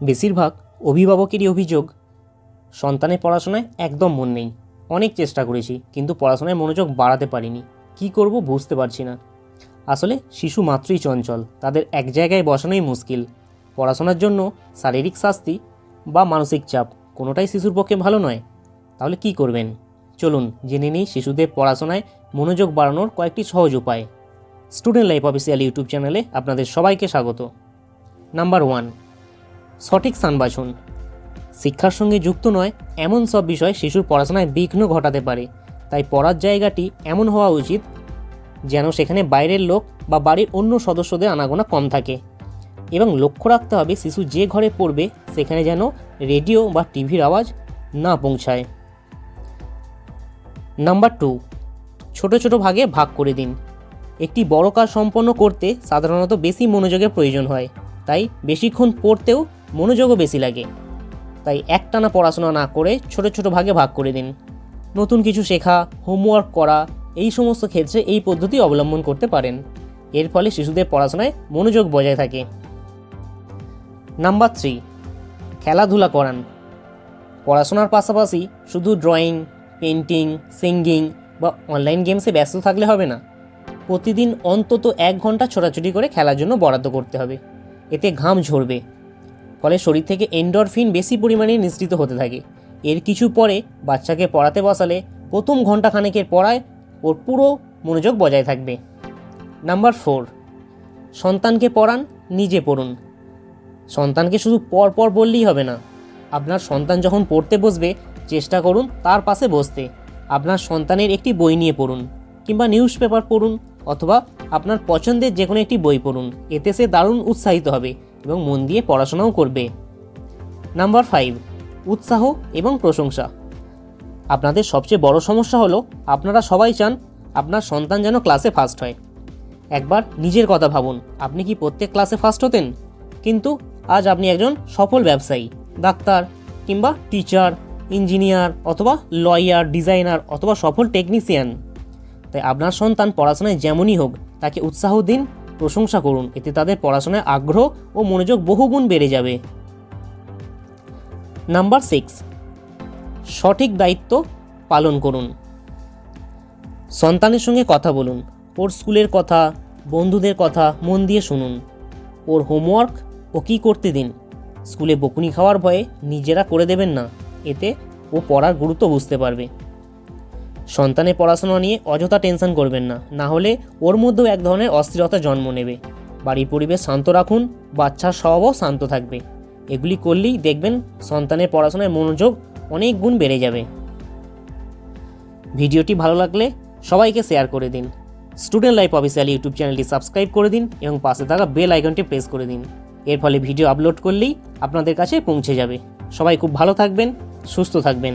বেশিরভাগ অভিভাবকেরই অভিযোগ, সন্তানের পড়াশোনায় একদম মন নেই। অনেক চেষ্টা করেছি, কিন্তু পড়াশোনায় মনোযোগ বাড়াতে পারিনি। কী করব বুঝতে পারছি না। আসলে শিশু মাত্রই চঞ্চল, তাদের এক জায়গায় বসানোই মুশকিল। পড়াশোনার জন্য শারীরিক শাস্তি বা মানসিক চাপ কোনোটাই শিশুর পক্ষে ভালো নয়। তাহলে কি করবেন? চলুন জেনে নিই শিশুদের পড়াশোনায় মনোযোগ বাড়ানোর কয়েকটি সহজ উপায়। স্টুডেন্ট লাইফ অফিসিয়াল ইউটিউব চ্যানেলে আপনাদের সবাইকে স্বাগত। নাম্বার ওয়ান সঠিক স্থান বাছুন শিক্ষার সঙ্গে যুক্ত নয়, এমন সব বিষয় শিশুর পড়াশোনায় বিঘ্ন ঘটাতে পারে। তাই পড়ার জায়গাটি এমন হওয়া উচিত যেন সেখানে বাইরের লোক বা বাড়ির অন্য সদস্যদের আনাগোনা কম থাকে। এবং লক্ষ্য রাখতে হবে, শিশু যে ঘরে পড়বে, সেখানে যেন রেডিও বা টিভির আওয়াজ না পৌঁছায়। নাম্বার টু, ছোট ছোট ভাগে ভাগ করে দিন। একটি বড় কাজ সম্পন্ন করতে সাধারণত বেশি মনোযোগের প্রয়োজন হয়। তাই বেশিক্ষণ পড়তেও মনোযোগও বেশি লাগে। তাই একটানা পড়াশোনা না করে ছোট ছোট ভাগে ভাগ করে দিন। নতুন কিছু শেখা হোমওয়ার্ক করা, এই সমস্ত ক্ষেত্রে এই পদ্ধতি অবলম্বন করতে পারেন। এর ফলে শিশুদের পড়াশোনায় মনোযোগ বজায় থাকে। নাম্বার থ্রি খেলাধুলা করান। পড়াশোনার পাশাপাশি শুধু ড্রয়িং পেন্টিং সিঙ্গিং বা অনলাইন গেমসে ব্যস্ত থাকলে হবে না। প্রতিদিন অন্তত এক ঘণ্টা ছোটাছুটি করে খেলার জন্য বরাদ্দ করতে হবে। এতে ঘাম ঝরবে। ফলে শরীর থেকে এন্ডরফিন বেশি পরিমাণে নিঃসৃত হতে থাকে। এর কিছু পরে বাচ্চাকে পড়াতে বসালে প্রথম ঘণ্টা খানেকের পড়ায় ওর পুরো মনোযোগ বজায় থাকবে। নাম্বার ফোর, সন্তানকে পড়ান, নিজে পড়ুন। সন্তানকে শুধু পর পর বললেই হবে না। আপনার সন্তান যখন পড়তে বসবে, চেষ্টা করুন তার পাশে বসতে। আপনার সন্তানের একটি বই নিয়ে পড়ুন, কিংবা নিউজ পেপার পড়ুন, অথবা আপনার পছন্দের যে কোনো একটি বই পড়ুন। এতে সে দারুণ উৎসাহিত হবে। এবং মন দিয়ে পড়াশোনাও করবে। নাম্বার ফাইভ, উৎসাহ এবং প্রশংসা। আপনাদের সবচেয়ে বড় সমস্যা হলো, আপনারা সবাই চান আপনার সন্তান যেন ক্লাসে ফার্স্ট হয়। একবার নিজের কথা ভাবুন, আপনি কি প্রত্যেক ক্লাসে ফার্স্ট হতেন? কিন্তু আজ আপনি একজন সফল ব্যবসায়ী, ডাক্তার কিংবা টিচার, ইঞ্জিনিয়ার অথবা লয়ার, ডিজাইনার অথবা সফল টেকনিশিয়ান। তাই আপনার সন্তান পড়াশোনায় যেমনই হোক, তাকে উৎসাহ দিন প্রশংসা করুন, এতে তাদের পড়াশোনায় আগ্রহ ও মনোযোগ বহুগুণ বেড়ে যাবে। নাম্বার সিক্স, সঠিক দায়িত্ব পালন করুন। সন্তানের সঙ্গে কথা বলুন, ওর স্কুলের কথা, বন্ধুদের কথা মন দিয়ে শুনুন। ওর হোমওয়ার্ক ও কী করতে দিন। স্কুলে বকুনি খাওয়ার ভয়ে নিজেরা করে দেবেন না, এতে ও পড়ার গুরুত্ব বুঝতে পারবে। সন্তানের পড়াশোনা নিয়ে অযথা টেনশন করবেন না। না হলে ওর মধ্যেও এক ধরনের অস্থিরতা জন্ম নেবে। বাড়ির পরিবেশ শান্ত রাখুন, বাচ্চার স্বভাবও শান্ত থাকবে। এগুলি করলেই দেখবেন সন্তানের পড়াশোনায় মনোযোগ অনেক গুণ বেড়ে যাবে। ভিডিওটি ভালো লাগলে সবাইকে শেয়ার করে দিন। স্টুডেন্ট লাইফ অফিসিয়াল ইউটিউব চ্যানেলটি সাবস্ক্রাইব করে দিন এবং পাশে থাকা বেল আইকনটি প্রেস করে দিন। এর ফলে ভিডিও আপলোড করলেই আপনাদের কাছে পৌঁছে যাবে। সবাই খুব ভালো থাকবেন, সুস্থ থাকবেন।